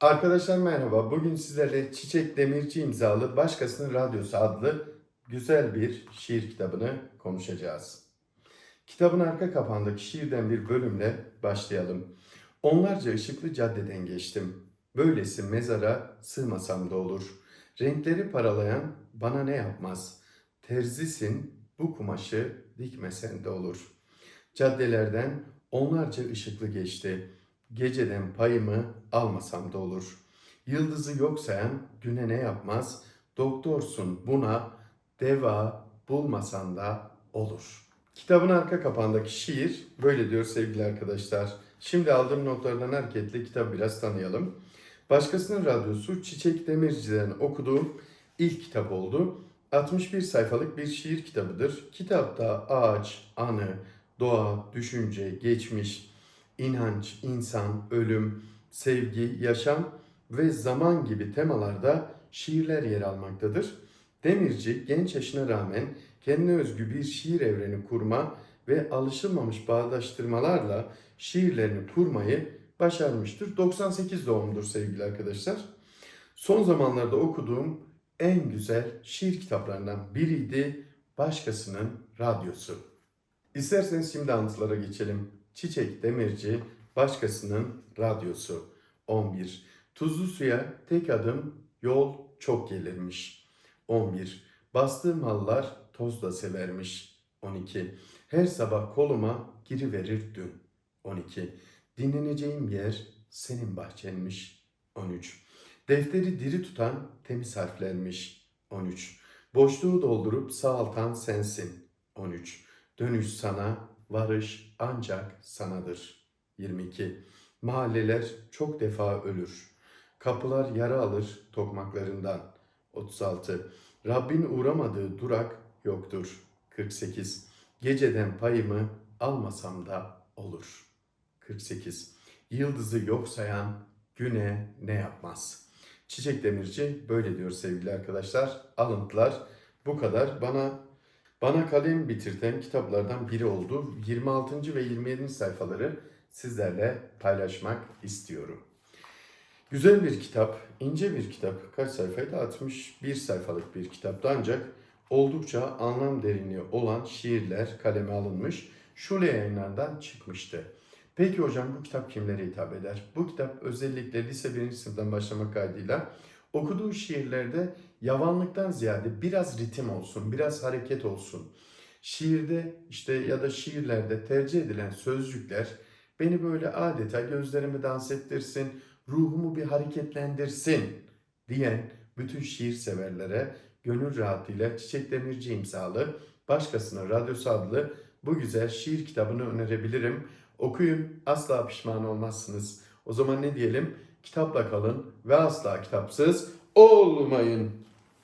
Arkadaşlar merhaba. Bugün sizlerle Çiçek Demirci imzalı Başkasının Radyosu adlı güzel bir şiir kitabını konuşacağız. Kitabın arka kapağındaki şiirden bir bölümle başlayalım. Onlarca ışıklı caddeden geçtim. Böylesi mezara sığmasam da olur. Renkleri paralayan bana ne yapmaz? Terzisin bu kumaşı dikmesen de olur. Caddelerden onlarca ışıklı geçti. Geceden payımı almasam da olur. Yıldızı yok sayan güne ne yapmaz? Doktorsun buna deva bulmasan da olur. Kitabın arka kapağındaki şiir böyle diyor sevgili arkadaşlar. Şimdi aldığım notlardan hareketle kitabı biraz tanıyalım. Başkasının radyosu Çiçek Demirci'den okuduğum ilk kitap oldu. 61 sayfalık bir şiir kitabıdır. Kitapta ağaç, anı, doğa, düşünce, geçmiş, inanç, insan, ölüm, sevgi, yaşam ve zaman gibi temalarda şiirler yer almaktadır. Demirci genç yaşına rağmen kendine özgü bir şiir evreni kurma ve alışılmamış bağdaştırmalarla şiirlerini kurmayı başarmıştır. 98 doğumludur sevgili arkadaşlar. Son zamanlarda okuduğum en güzel şiir kitaplarından biriydi Başkasının Radyosu. İsterseniz şimdi anlatılara geçelim. Çiçek Demirci, Başkasının Radyosu. 11. Tuzlu suya tek adım yol çok gelirmiş. 11. Bastığım hallar toz da severmiş. 12. Her sabah koluma giriverir dün. 12. Dinleneceğim yer senin bahçenmiş. 13. Defteri diri tutan temiz harflermiş. 13. Boşluğu doldurup sağaltan sensin. 13. Dönüş sana, varış ancak sanadır. 22. Mahalleler çok defa ölür. Kapılar yara alır tokmaklarından. 36. Rabbin uğramadığı durak yoktur. 48. Geceden payımı almasam da olur. 48. Yıldızı yok sayan güne ne yapmaz? Çiçek Demirci böyle diyor sevgili arkadaşlar. Alıntılar bu kadar. Bana bana kalem bitirten kitaplardan biri oldu. 26. ve 27. sayfaları sizlerle paylaşmak istiyorum. Güzel bir kitap, ince bir kitap. Kaç sayfaydı? 61 sayfalık bir kitaptı ancak oldukça anlam derinliği olan şiirler kaleme alınmış. Şule yayınlarından çıkmıştı. Peki hocam bu kitap kimlere hitap eder? Bu kitap özellikle lise 1. sınıftan başlamak kaydıyla okuduğu şiirlerde yavanlıktan ziyade biraz ritim olsun, biraz hareket olsun. Şiirde işte ya da şiirlerde tercih edilen sözcükler beni böyle adeta gözlerimi dans ettirsin, ruhumu bir hareketlendirsin diyen bütün şiir severlere gönül rahatıyla Çiçek Demirci imzalı Başkasına Radyosu adlı bu güzel şiir kitabını önerebilirim. Okuyun asla pişman olmazsınız. O zaman ne diyelim? Kitapla kalın ve asla kitapsız olmayın.